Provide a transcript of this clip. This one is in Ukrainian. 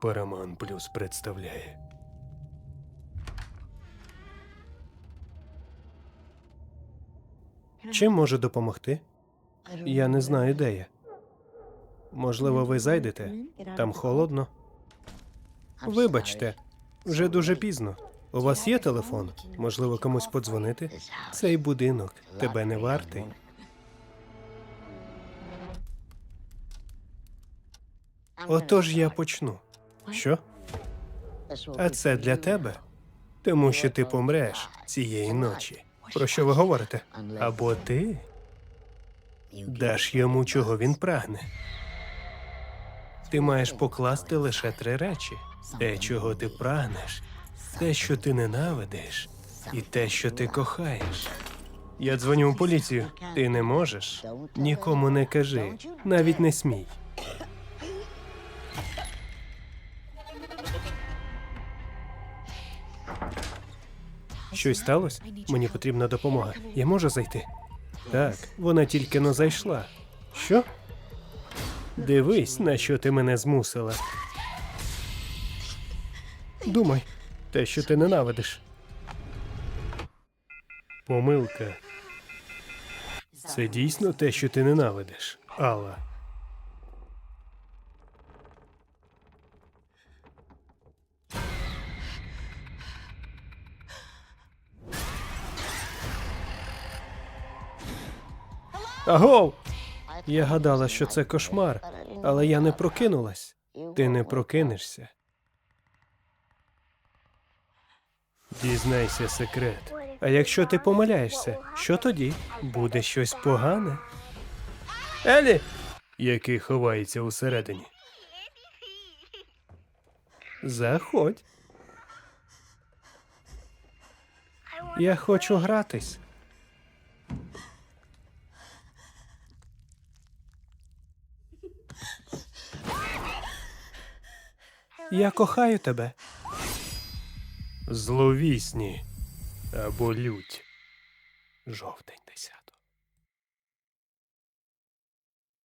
Paramount Plus представляє. Чим може допомогти? Я не знаю, де я. Можливо, ви зайдете? Там холодно. Вибачте, вже дуже пізно. У вас є телефон? Можливо, комусь подзвонити? Цей будинок тебе не вартий. Отож я почну. Що? А це для тебе? Тому що ти помреш цієї ночі. Про що ви говорите? Або ти даш йому, чого він прагне. Ти маєш покласти лише три речі: те, чого ти прагнеш, те, що ти ненавидиш, і те, що ти кохаєш. Я дзвоню в поліцію. Ти не можеш? Нікому не кажи, навіть не смій. Щось сталося? Мені потрібна допомога. Я можу зайти? Так, вона тільки но зайшла. Що? Дивись, на що ти мене змусила. Думай, те, що ти ненавидиш. Помилка. Це дійсно те, що ти ненавидиш, Алла. Агов! Я гадала, що це кошмар, але я не прокинулась. Ти не прокинешся. Дізнайся секрет. А якщо ти помиляєшся, що тоді? Буде щось погане? Елі! Який ховається усередині. Заходь. Я хочу гратись. Я кохаю тебе. Зловісні або лють. Жовтень десятий.